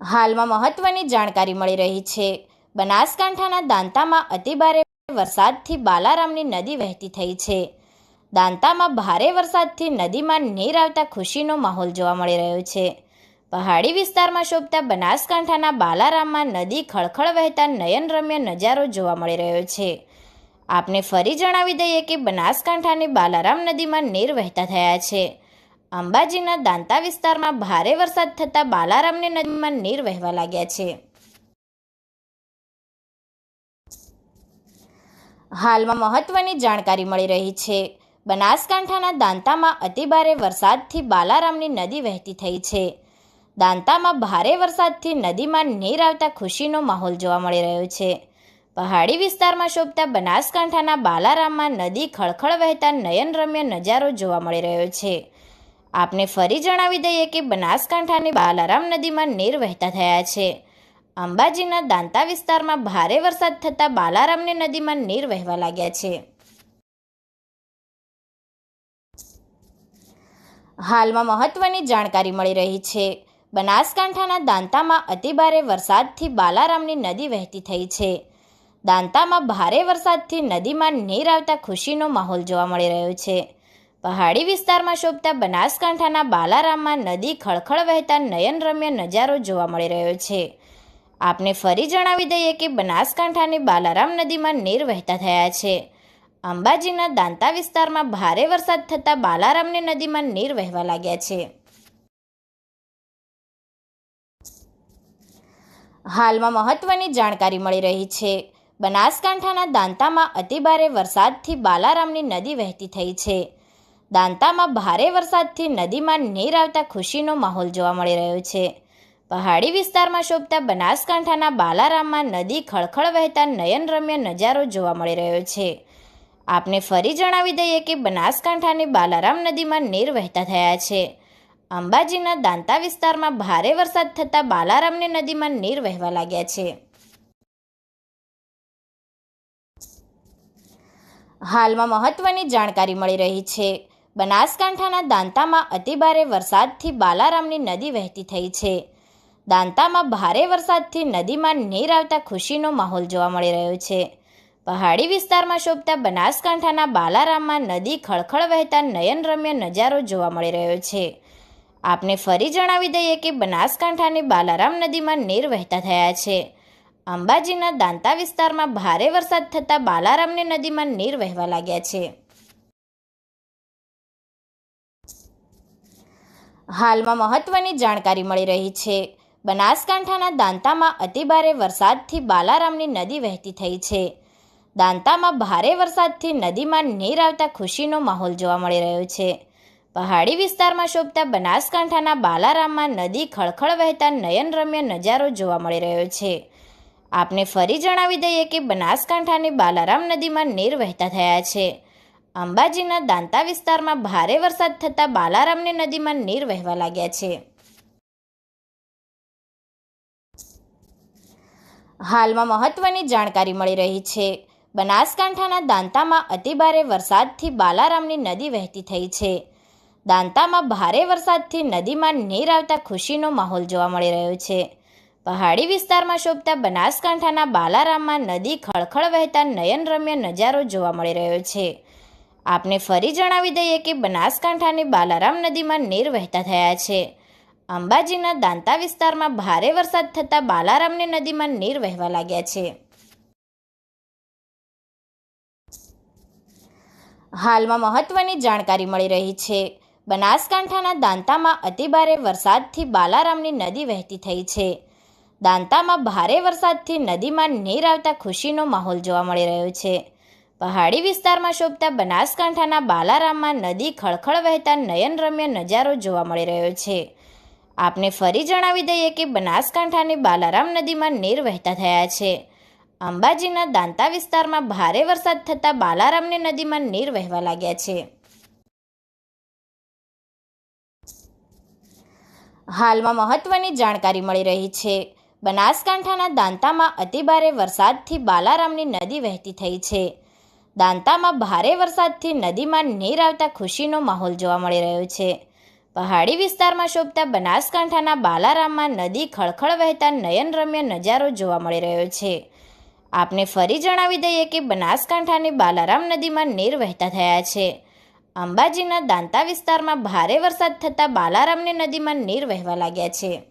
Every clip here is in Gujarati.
હાલમાં મહત્વની જાણકારી મળી રહી છે. બનાસકાંઠાના દાંતામાં અતિભારે વરસાદથી બાલારામની નદી વહેતી થઈ છે. દાંતામાં ભારે વરસાદથી નદીમાં નીર આવતા ખુશીનો માહોલ જોવા મળી રહ્યો છે. પહાડી વિસ્તારમાં શોભતા બનાસકાંઠાના બાલારામમાં નદી ખળખળ વહેતા નયનરમ્ય નજારો જોવા મળી રહ્યો છે. આપને ફરી જણાવી દઈએ કે બનાસકાંઠાની બાલારામ નદીમાં નીર વહેતા થયા છે. અંબાજીના દાંતા વિસ્તારમાં ભારે વરસાદ થતાં બાલારામની નદીમાં નીર વહેવા લાગ્યા છે. હાલમાં મહત્વની જાણકારી મળી રહી છે. બનાસકાંઠાના દાંતામાં અતિભારે વરસાદથી બાલારામની નદી વહેતી થઈ છે. દાંતામાં ભારે વરસાદથી નદીમાં નીર આવતા ખુશીનો માહોલ જોવા મળી રહ્યો છે. પહાડી વિસ્તારમાં શોભતા બનાસકાંઠાના બાલારામમાં નદી ખળખળ વહેતા નયનરમ્ય નજારો જોવા મળી રહ્યો છે. આપને ફરી જણાવી દઈએ કે બનાસકાંઠાની બાલારામ નદીમાં નીર વહેતા થયા છે. અંબાજીના દાંતા વિસ્તારમાં ભારે વરસાદ થતાં બાલારામની નદીમાં નીર વહેવા લાગ્યા છે. હાલમાં મહત્વની જાણકારી મળી રહી છે. બનાસકાંઠાના દાંતામાં અતિભારે વરસાદથી બાલારામની નદી વહેતી થઈ છે. દાંતામાં ભારે વરસાદથી નદીમાં નીર આવતા ખુશીનો માહોલ જોવા મળી રહ્યો છે. પહાડી વિસ્તારમાં શોભતા બનાસકાંઠાના બાલારામમાં નદી ખળખળ વહેતા નયનરમ્ય નજારો જોવા મળી રહ્યો છે. આપને ફરી જણાવી દઈએ કે બનાસકાંઠાની બાલારામ નદીમાં નીર વહેતા થયા છે. અંબાજીના દાંતા વિસ્તારમાં ભારે વરસાદ થતાં બાલારામની નદીમાં નીર વહેવા લાગ્યા છે. હાલમાં મહત્વની જાણકારી મળી રહી છે. બનાસકાંઠાના દાંતામાં અતિભારે વરસાદથી બાલારામની નદી વહેતી થઈ છે. દાંતામાં ભારે વરસાદથી નદીમાં નીર આવતા ખુશીનો માહોલ જોવા મળી રહ્યો છે. પહાડી વિસ્તારમાં શોભતા બનાસકાંઠાના બાલારામમાં નદી ખળખળ વહેતા નયનરમ્ય નજારો જોવા મળી રહ્યો છે. આપને ફરી જણાવી દઈએ કે બનાસકાંઠાની બાલારામ નદીમાં નીર વહેતા થયા છે. અંબાજીના દાંતા વિસ્તારમાં ભારે વરસાદ થતાં બાલારામની નદીમાં નીર વહેવા લાગ્યા છે. હાલમાં મહત્વની જાણકારી મળી રહી છે. બનાસકાંઠાના દાંતામાં અતિભારે વરસાદથી બાલારામની નદી વહેતી થઈ છે. દાંતામાં ભારે વરસાદથી નદીમાં નીર આવતા ખુશીનો માહોલ જોવા મળી રહ્યો છે. પહાડી વિસ્તારમાં શોભતા બનાસકાંઠાના બાલારામમાં નદી ખળખળ વહેતા નયનરમ્ય નજારો જોવા મળી રહ્યો છે. આપને ફરી જણાવી દઈએ કે બનાસકાંઠાની બાલારામ નદીમાં નીર વહેતા થયા છે. અંબાજીના દાંતા વિસ્તારમાં ભારે વરસાદ થતાં બાલારામની નદીમાં નીર વહેવા લાગ્યા છે. હાલમાં મહત્વની જાણકારી મળી રહી છે. બનાસકાંઠાના દાંતામાં અતિભારે વરસાદથી બાલારામની નદી વહેતી થઈ છે. દાંતામાં ભારે વરસાદથી નદીમાં નીર આવતા ખુશીનો માહોલ જોવા મળી રહ્યો છે. પહાડી વિસ્તારમાં શોભતા બનાસકાંઠાના બાલારામમાં નદી ખળખળ વહેતા નયનરમ્ય નજારો જોવા મળી રહ્યો છે. આપને ફરી જણાવી દઈએ કે બનાસકાંઠાની બાલારામ નદીમાં નીર વહેતા થયા છે. અંબાજીના દાંતા વિસ્તારમાં ભારે વરસાદ થતાં બાલારામની નદીમાં નીર વહેવા લાગ્યા છે. હાલમાં મહત્વની જાણકારી મળી રહી છે. બનાસકાંઠાના દાંતામાં અતિભારે વરસાદથી બાલારામની નદી વહેતી થઈ છે. દાંતામાં ભારે વરસાદથી નદીમાં નીર આવતા ખુશીનો માહોલ જોવા મળી રહ્યો છે. પહાડી વિસ્તારમાં શોભતા બનાસકાંઠાના બાલારામમાં નદી ખળખળ વહેતા નયનરમ્ય નજારો જોવા મળી રહ્યો છે. આપને ફરી જણાવી દઈએ કે બનાસકાંઠાની બાલારામ નદીમાં નીર વહેતા થયા છે. અંબાજીના દાંતા વિસ્તારમાં ભારે વરસાદ થતાં બાલારામની નદીમાં નીર વહેવા લાગ્યા છે. હાલમાં મહત્વની જાણકારી મળી રહી છે. બનાસકાંઠાના દાંતામાં અતિભારે વરસાદથી બાલારામની નદી વહેતી થઈ છે. દાંતામાં ભારે વરસાદથી નદીમાં નીર આવતા ખુશીનો માહોલ જોવા મળી રહ્યો છે. પહાડી વિસ્તારમાં શોભતા બનાસકાંઠાના બાલારામમાં નદી ખળખળ વહેતા નયનરમ્ય નજારો જોવા મળી રહ્યો છે. આપને ફરી જણાવી દઈએ કે બનાસકાંઠાની બાલારામ નદીમાં નીર વહેતા થયા છે. અંબાજીના દાંતા વિસ્તારમાં ભારે વરસાદ થતાં બાલારામની નદીમાં નીર વહેવા લાગ્યા છે. હાલમાં મહત્વની જાણકારી મળી રહી છે. બનાસકાંઠાના દાંતામાં અતિભારે વરસાદથી બાલારામની નદી વહેતી થઈ છે. દાંતામાં ભારે વરસાદથી નદીમાં નીર આવતા ખુશીનો માહોલ જોવા મળી રહ્યો છે. પહાડી વિસ્તારમાં શોભતા બનાસકાંઠાના બાલારામમાં નદી ખળખળ વહેતા નયનરમ્ય નજારો જોવા મળી રહ્યો છે. આપને ફરી જણાવી દઈએ કે બનાસકાંઠાની બાલારામ નદીમાં નીર વહેતા થયા છે. અંબાજીના દાંતા વિસ્તારમાં ભારે વરસાદ થતાં બાલારામની નદીમાં નીર વહેવા લાગ્યા છે.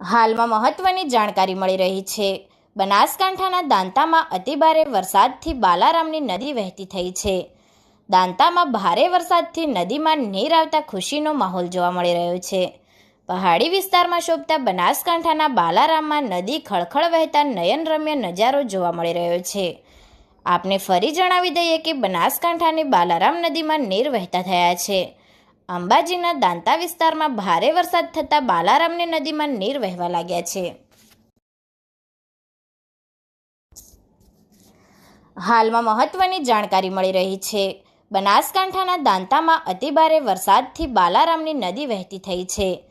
હાલમાં મહત્વની જાણકારી મળી રહી છે. બનાસકાંઠાના દાંતામાં અતિભારે વરસાદથી બાલારામની નદી વહેતી થઈ છે. દાંતામાં ભારે વરસાદથી નદીમાં નીર આવતા ખુશીનો માહોલ જોવા મળી રહ્યો છે. પહાડી વિસ્તારમાં શોભતા બનાસકાંઠાના બાલારામમાં નદી ખળખળ વહેતા નયનરમ્ય નજારો જોવા મળી રહ્યો છે. આપને ફરી જણાવી દઈએ કે બનાસકાંઠાની બાલારામ નદીમાં નીર વહેતા થયા છે. અંબાજીના દાંતા વિસ્તારમાં ભારે વરસાદ થતાં બાલારામની નદીમાં નીર વહેવા લાગ્યા છે. હાલમાં મહત્વની જાણકારી મળી રહી છે. બનાસકાંઠાના દાંતામાં અતિભારે વરસાદથી બાલારામની નદી વહેતી થઈ છે.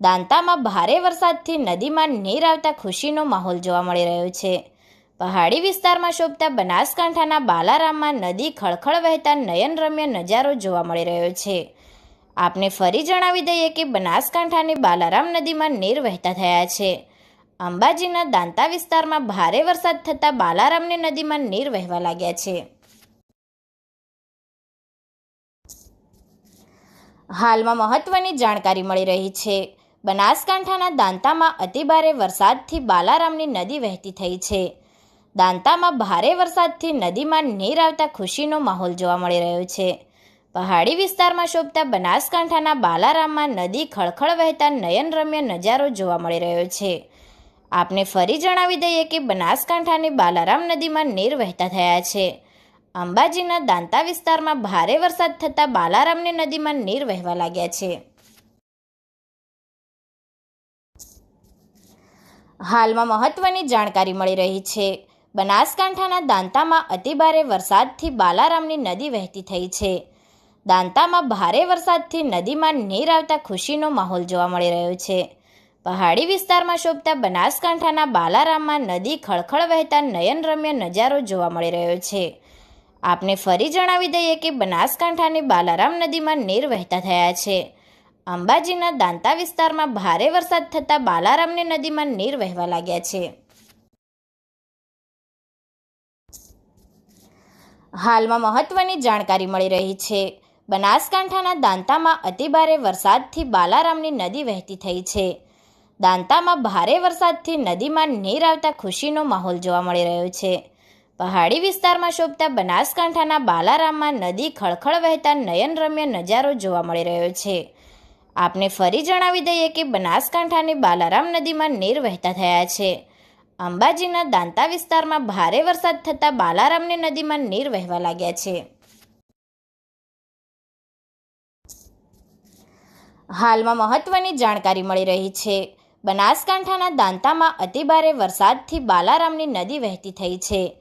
દાંતામાં ભારે વરસાદથી નદીમાં નીર આવતા ખુશીનો માહોલ જોવા મળી રહ્યો છે. પહાડી વિસ્તારમાં શોભતા બનાસકાંઠાના બાલારામમાં નદી ખળખળ વહેતા નયનરમ્ય નજારો જોવા મળી રહ્યો છે. આપને ફરી જણાવી દઈએ કે બનાસકાંઠાની બાલારામ નદીમાં નીર વહેતા થયા છે. અંબાજીના દાંતા વિસ્તારમાં ભારે વરસાદ થતાં બાલારામની નદીમાં નીર વહેવા લાગ્યા છે. હાલમાં મહત્વની જાણકારી મળી રહી છે. બનાસકાંઠાના દાંતામાં અતિભારે વરસાદથી બાલારામની નદી વહેતી થઈ છે. દાંતામાં ભારે વરસાદથી નદીમાં નીર આવતા ખુશીનો માહોલ જોવા મળી રહ્યો છે. પહાડી વિસ્તારમાં શોભતા બનાસકાંઠાના બાલારામમાં નદી ખળખળ વહેતા નયનરમ્ય નજારો જોવા મળી રહ્યો છે. આપને ફરી જણાવી દઈએ કે બનાસકાંઠાની બાલારામ નદીમાં નીર વહેતા થયા છે. અંબાજીના દાંતા વિસ્તારમાં ભારે વરસાદ થતાં બાલારામની નદીમાં નીર વહેવા લાગ્યા છે. હાલમાં મહત્વની જાણકારી મળી રહી છે. બનાસકાંઠાના દાંતામાં અતિભારે વરસાદથી બાલારામની નદી વહેતી થઈ છે. દાંતામાં ભારે વરસાદથી નદીમાં નીર આવતા ખુશીનો માહોલ જોવા મળી રહ્યો છે. પહાડી વિસ્તારમાં શોભતા બનાસકાંઠાના બાલારામમાં નદી ખળખળ વહેતા નયનરમ્ય નજારો જોવા મળી રહ્યો છે. આપને ફરી જણાવી દઈએ કે બનાસકાંઠાની બાલારામ નદીમાં નીર વહેતા થયા છે. અંબાજીના દાંતા વિસ્તારમાં ભારે વરસાદ થતાં બાલારામની નદીમાં નીર વહેવા લાગ્યા છે. હાલમાં મહત્વની જાણકારી મળી રહી છે. બનાસકાંઠાના દાંતામાં અતિભારે વરસાદથી બાલારામની નદી વહેતી થઈ છે. દાંતામાં ભારે વરસાદથી નદીમાં નીર આવતા ખુશીનો માહોલ જોવા મળી રહ્યો છે. પહાડી વિસ્તારમાં શોભતા બનાસકાંઠાના બાલારામમાં નદી ખળખળ વહેતા નયનરમ્ય નજારો જોવા મળી રહ્યો છે. આપને ફરી જણાવી દઈએ કે બનાસકાંઠાની બાલારામ નદીમાં નીર વહેતા થયા છે. અંબાજીના દાંતા વિસ્તારમાં ભારે વરસાદ થતાં બાલારામની નદીમાં નીર વહેવા લાગ્યા છે. હાલમાં મહત્વની જાણકારી મળી રહી છે. બનાસકાંઠાના દાંતામાં અતિભારે વરસાદથી બાલારામની નદી વહેતી થઈ છે.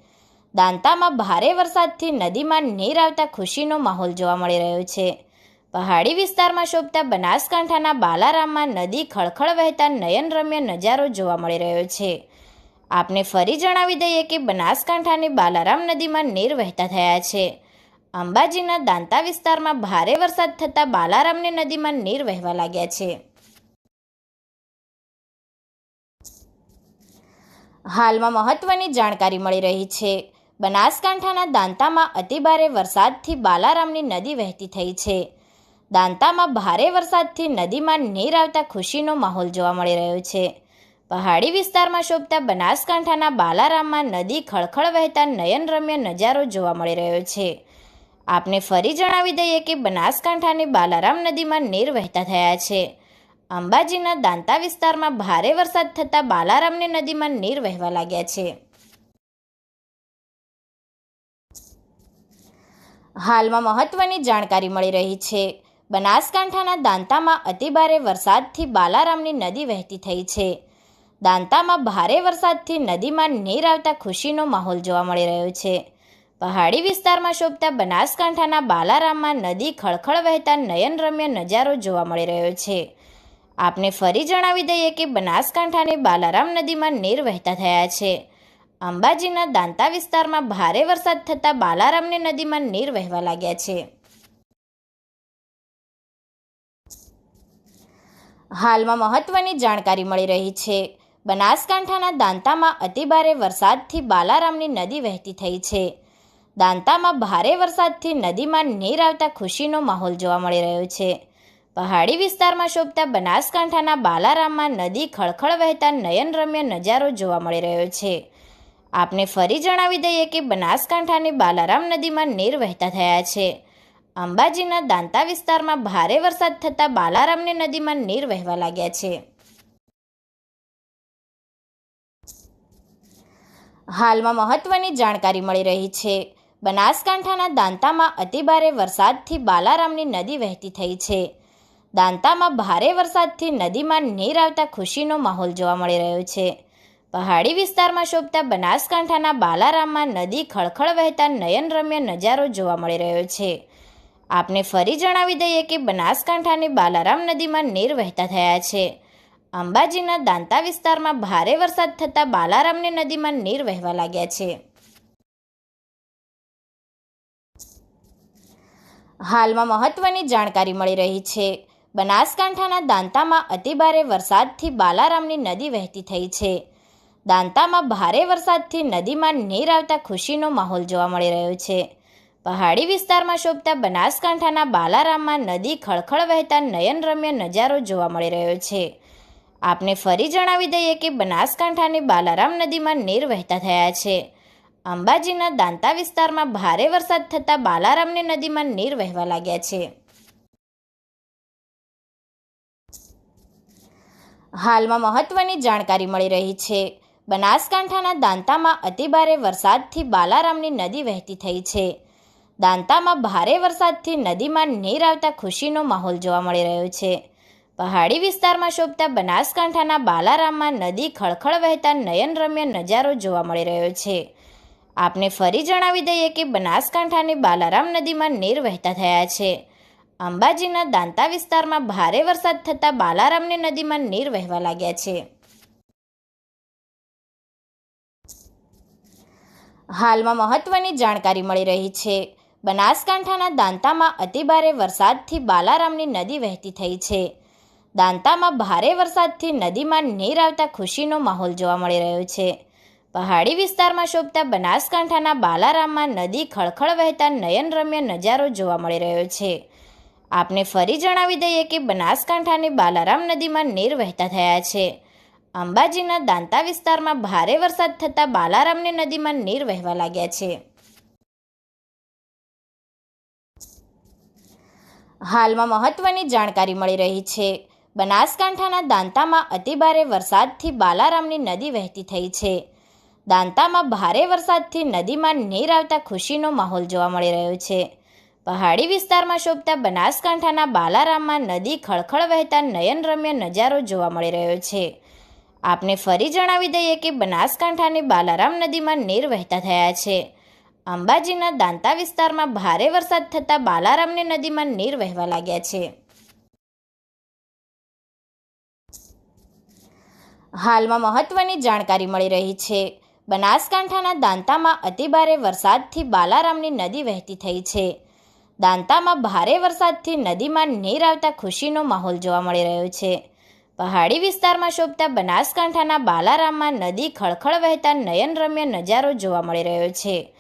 દાંતામાં ભારે વરસાદથી નદીમાં નીર આવતા ખુશીનો માહોલ જોવા મળી રહ્યો છે. પહાડી વિસ્તારમાં શોભતા બનાસકાંઠાના બાલારામમાં નદી ખળખળ વહેતા નયનરમ્ય નજારો જોવા મળી રહ્યો છે. આપને ફરી જણાવી દઈએ કે બનાસકાંઠાની બાલારામ નદીમાં નીર વહેતા થયા છે. અંબાજીના દાંતા વિસ્તારમાં ભારે વરસાદ થતાં બાલારામની નદીમાં નીર વહેવા લાગ્યા છે. હાલમાં મહત્વની જાણકારી મળી રહી છે. બનાસકાંઠાના દાંતામાં અતિભારે વરસાદથી બાલારામની નદી વહેતી થઈ છે. દાંતામાં ભારે વરસાદથી નદીમાં નીર આવતા ખુશીનો માહોલ જોવા મળી રહ્યો છે. પહાડી વિસ્તારમાં શોભતા બનાસકાંઠાના બાલારામમાં નદી ખળખળ વહેતા નયનરમ્ય નજારો જોવા મળી રહ્યો છે. આપને ફરી જણાવી દઈએ કે બનાસકાંઠાની બાલારામ નદીમાં નીર વહેતા થયા છે. અંબાજીના દાંતા વિસ્તારમાં ભારે વરસાદ થતાં બાલારામની નદીમાં નીર વહેવા લાગ્યા છે. હાલમાં મહત્વની જાણકારી મળી રહી છે. બનાસકાંઠાના દાંતામાં અતિભારે વરસાદથી બાલારામની નદી વહેતી થઈ છે. દાંતામાં ભારે વરસાદથી નદીમાં નીર આવતા ખુશીનો માહોલ જોવા મળી રહ્યો છે. પહાડી વિસ્તારમાં શોભતા બનાસકાંઠાના બાલારામમાં નદી ખળખળ વહેતા નયનરમ્ય નજારો જોવા મળી રહ્યો છે. આપને ફરી જણાવી દઈએ કે બનાસકાંઠાની બાલારામ નદીમાં નીર વહેતા થયા છે. અંબાજીના દાંતા વિસ્તારમાં ભારે વરસાદ થતાં બાલારામની નદીમાં નીર વહેવા લાગ્યા છે. હાલમાં મહત્વની જાણકારી મળી રહી છે. બનાસકાંઠાના દાંતામાં અતિભારે વરસાદથી બાલારામની નદી વહેતી થઈ છે. દાંતામાં ભારે વરસાદથી નદીમાં નીર આવતા ખુશીનો માહોલ જોવા મળી રહ્યો છે. પહાડી વિસ્તારમાં શોભતા બનાસકાંઠાના બાલારામમાં નદી ખળખળ વહેતા નયનરમ્ય નજારો જોવા મળી રહ્યો છે. આપને ફરી જણાવી દઈએ કે બનાસકાંઠાની બાલારામ નદીમાં નીર વહેતા થયા છે. અંબાજીના દાંતા વિસ્તારમાં ભારે વરસાદ થતાં બાલારામની નદીમાં નીર વહેવા લાગ્યા છે. હાલમાં મહત્વની જાણકારી મળી રહી છે. બનાસકાંઠાના દાંતામાં અતિભારે વરસાદથી બાલારામની નદી વહેતી થઈ છે. દાંતામાં ભારે વરસાદથી નદીમાં નીર આવતા ખુશીનો માહોલ જોવા મળી રહ્યો છે. પહાડી વિસ્તારમાં શોભતા બનાસકાંઠાના બાલારામમાં નદી ખળખળ વહેતા નયનરમ્ય નજારો જોવા મળી રહ્યો છે. આપને ફરી જણાવી દઈએ કે બનાસકાંઠાની બાલારામ નદીમાં નીર વહેતા થયા છે. અંબાજીના દાંતા વિસ્તારમાં ભારે વરસાદ થતાં બાલારામની નદીમાં નીર વહેવા લાગ્યા છે. હાલમાં મહત્વની જાણકારી મળી રહી છે. બનાસકાંઠાના દાંતામાં અતિભારે વરસાદથી બાલારામની નદી વહેતી થઈ છે. દાંતામાં ભારે વરસાદથી નદીમાં નીર આવતા ખુશીનો માહોલ જોવા મળી રહ્યો છે. પહાડી વિસ્તારમાં શોભતા બનાસકાંઠાના બાલારામમાં નદી ખળખળ વહેતા નયનરમ્ય નજારો જોવા મળી રહ્યો છે. આપને ફરી જણાવી દઈએ કે બનાસકાંઠાની બાલારામ નદીમાં નીર વહેતા થયા છે. અંબાજીના દાંતા વિસ્તારમાં ભારે વરસાદ થતાં બાલારામની નદીમાં નીર વહેવા લાગ્યા છે. હાલમાં મહત્વની જાણકારી મળી રહી છે. બનાસકાંઠાના દાંતામાં અતિભારે વરસાદથી બાલારામની નદી વહેતી થઈ છે. દાંતામાં ભારે વરસાદથી નદીમાં નીર આવતા ખુશીનો માહોલ જોવા મળી રહ્યો છે. પહાડી વિસ્તારમાં શોભતા બનાસકાંઠાના બાલારામમાં નદી ખળખળ વહેતા નયનરમ્ય નજારો જોવા મળી રહ્યો છે. આપને ફરી જણાવી દઈએ કે બનાસકાંઠાની બાલારામ નદીમાં નીર વહેતા થયા છે. અંબાજીના દાંતા વિસ્તારમાં ભારે વરસાદ થતાં બાલારામની નદીમાં નીર વહેવા લાગ્યા છે. હાલમાં મહત્વની જાણકારી મળી રહી છે. બનાસકાંઠાના દાંતામાં અતિભારે વરસાદથી બાલારામની નદી વહેતી થઈ છે. દાંતામાં ભારે વરસાદથી નદીમાં નીર આવતા ખુશીનો માહોલ જોવા મળી રહ્યો છે. પહાડી વિસ્તારમાં શોભતા બનાસકાંઠાના બાલારામમાં નદી ખળખળ વહેતા નયનરમ્ય નજારો જોવા મળી રહ્યો છે. આપને ફરી જણાવી દઈએ કે બનાસકાંઠાની બાલારામ નદીમાં નીર વહેતા થયા છે. અંબાજીના દાંતા વિસ્તારમાં ભારે વરસાદ થતાં બાલારામની નદીમાં નીર વહેવા લાગ્યા છે. હાલમાં મહત્વની જાણકારી મળી રહી છે. બનાસકાંઠાના દાંતામાં અતિભારે વરસાદથી બાલારામની નદી વહેતી થઈ છે. દાંતામાં ભારે વરસાદથી નદીમાં નીર આવતા ખુશીનો માહોલ જોવા મળી રહ્યો છે. પહાડી વિસ્તારમાં શોભતા બનાસકાંઠાના બાલારામમાં નદી ખળખળ વહેતા નયનરમ્ય નજારો જોવા મળી રહ્યો છે. આપને ફરી જણાવી દઈએ કે બનાસકાંઠાની બાલારામ નદીમાં નીર વહેતા થયા છે. અંબાજીના દાંતા વિસ્તારમાં ભારે વરસાદ થતાં બાલારામની નદીમાં નીર વહેવા લાગ્યા છે. હાલમાં મહત્વની જાણકારી મળી રહી છે. બનાસકાંઠાના દાંતામાં અતિભારે વરસાદથી બાલારામની નદી વહેતી થઈ છે. દાંતામાં ભારે વરસાદથી નદીમાં નીર આવતા ખુશીનો માહોલ જોવા મળી રહ્યો છે. પહાડી વિસ્તારમાં શોભતા બનાસકાંઠાના બાલારામમાં નદી ખળખળ વહેતા નયનરમ્ય નજારો જોવા મળી રહ્યો છે.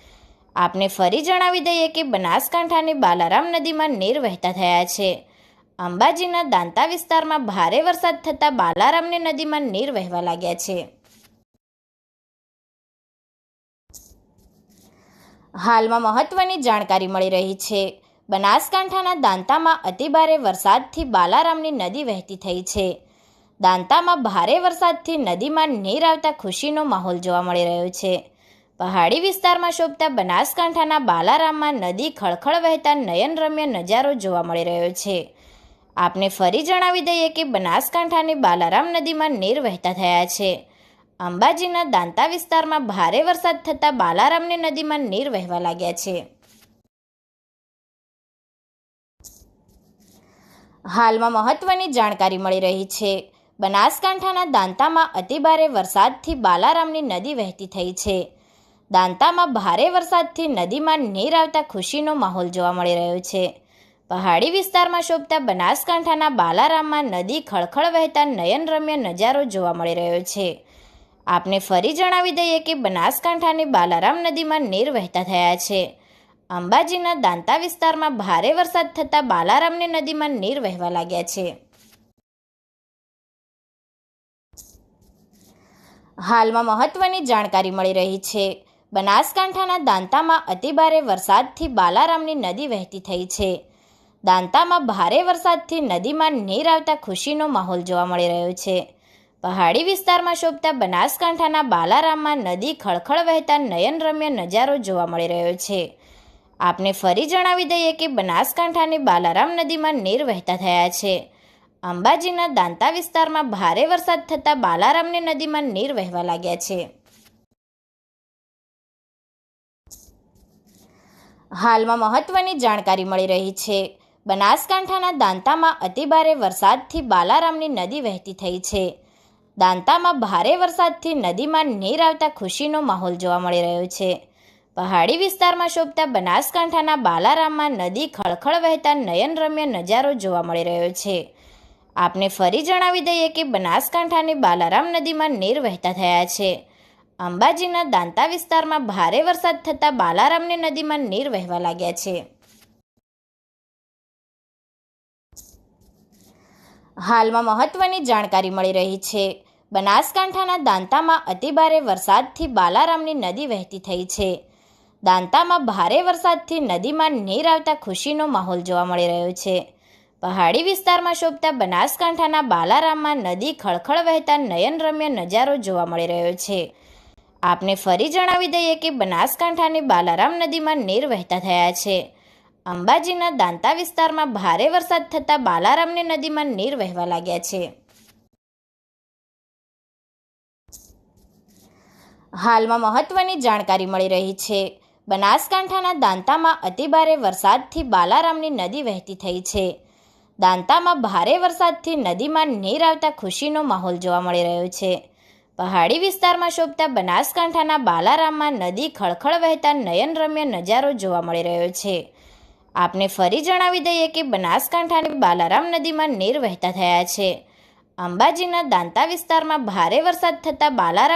આપને ફરી જણાવી દઈએ કે બનાસકાંઠાની બાલારામ નદીમાં નીર વહેતા થયા છે. અંબાજીના દાંતા વિસ્તારમાં ભારે વરસાદ થતાં બાલારામની નદીમાં નીર વહેવા લાગ્યા છે. હાલમાં મહત્વની જાણકારી મળી રહી છે. બનાસકાંઠાના દાંતામાં અતિભારે વરસાદથી બાલારામની નદી વહેતી થઈ છે. દાંતામાં ભારે વરસાદથી નદીમાં નીર આવતા ખુશીનો માહોલ જોવા મળી રહ્યો છે. પહાડી વિસ્તારમાં શોભતા બનાસકાંઠાના બાલારામમાં નદી ખળખળ વહેતા નયનરમ્ય નજારો જોવા મળી રહ્યો છે. આપને ફરી જણાવી દઈએ કે બનાસકાંઠાની બાલારામ નદીમાં નીર વહેતા થયા છે. અંબાજીના દાંતા વિસ્તારમાં ભારે વરસાદ થતાં બાલારામની નદીમાં નીર વહેવા લાગ્યા છે. હાલમાં મહત્વની જાણકારી મળી રહી છે. બનાસકાંઠાના દાંતામાં અતિભારે વરસાદથી બાલારામની નદી વહેતી થઈ છે. દાંતામાં ભારે વરસાદથી નદીમાં નીર આવતા ખુશીનો માહોલ જોવા મળી રહ્યો છે. પહાડી વિસ્તારમાં શોભતા બનાસકાંઠાના બાલારામમાં નદી ખળખળ વહેતા નયનરમ્ય નજારો જોવા મળી રહ્યો છે. આપને ફરી જણાવી દઈએ કે બનાસકાંઠાની બાલારામ નદીમાં નીર વહેતા થયા છે. અંબાજીના દાંતા વિસ્તારમાં ભારે વરસાદ થતાં બાલારામની નદીમાં નીર વહેવા લાગ્યા છે. હાલમાં મહત્વની જાણકારી મળી રહી છે. બનાસકાંઠાના દાંતામાં અતિભારે વરસાદથી બાલારામની નદી વહેતી થઈ છે. દાંતામાં ભારે વરસાદથી નદીમાં નીર આવતા ખુશીનો માહોલ જોવા મળી રહ્યો છે. પહાડી વિસ્તારમાં શોભતા બનાસકાંઠાના બાલારામમાં નદી ખળખળ વહેતા નયનરમ્ય નજારો જોવા મળી રહ્યો છે. આપને ફરી જણાવી દઈએ કે બનાસકાંઠાની બાલારામ નદીમાં નીર વહેતા થયા છે. અંબાજીના દાંતા વિસ્તારમાં ભારે વરસાદ થતાં બાલારામની નદીમાં નીર વહેવા લાગ્યા છે. હાલમાં મહત્વની જાણકારી મળી રહી છે. બનાસકાંઠાના દાંતામાં અતિભારે વરસાદથી બાલારામની નદી વહેતી થઈ છે. દાંતામાં ભારે વરસાદથી નદીમાં નીર આવતા ખુશીનો માહોલ જોવા મળી રહ્યો છે. પહાડી વિસ્તારમાં શોભતા બનાસકાંઠાના બાલારામમાં નદી ખળખળ વહેતા નયનરમ્ય નજારો જોવા મળી રહ્યો છે. આપને ફરી જણાવી દઈએ કે બનાસકાંઠાની બાલારામ નદીમાં નીર વહેતા થયા છે. અંબાજીના દાંતા વિસ્તારમાં ભારે વરસાદ થતાં બાલારામની નદીમાં નીર વહેવા લાગ્યા છે. હાલમાં મહત્વની જાણકારી મળી રહી છે. બનાસકાંઠાના દાંતામાં અતિભારે વરસાદથી બાલારામની નદી વહેતી થઈ છે. દાંતામાં ભારે વરસાદથી નદીમાં નીર આવતા ખુશીનો માહોલ જોવા મળી રહ્યો છે. પહાડી વિસ્તારમાં શોભતા બનાસકાંઠાના બાલારામમાં નદી ખળખળ વહેતા નયનરમ્ય નજારો જોવા મળી રહ્યો છે. આપને ફરી જણાવી દઈએ કે બનાસકાંઠાની બાલારામ નદીમાં નીર વહેતા થયા છે. અંબાજીના દાંતા વિસ્તારમાં ભારે વરસાદ થતાં બાલારામની નદીમાં નીર વહેવા લાગ્યા છે. હાલમાં મહત્વની જાણકારી મળી રહી છે. બનાસકાંઠાના દાંતામાં અતિભારે વરસાદથી બાલારામની નદી વહેતી થઈ છે. દાંતામાં ભારે વરસાદથી નદીમાં નીર આવતા ખુશીનો માહોલ જોવા મળી રહ્યો છે. પહાડી વિસ્તારમાં શોભતા બનાસકાંઠાના બાલારામમાં નદી ખળખળ વહેતા નયનરમ્ય નજારો જોવા મળી રહ્યો છે. આપને ફરી જણાવી દઈએ કે બનાસકાંઠાની બાલારામ નદીમાં નીર વહેતા થયા છે. અંબાજીના દાંતા વિસ્તારમાં ભારે વરસાદ થતાં બાલારામ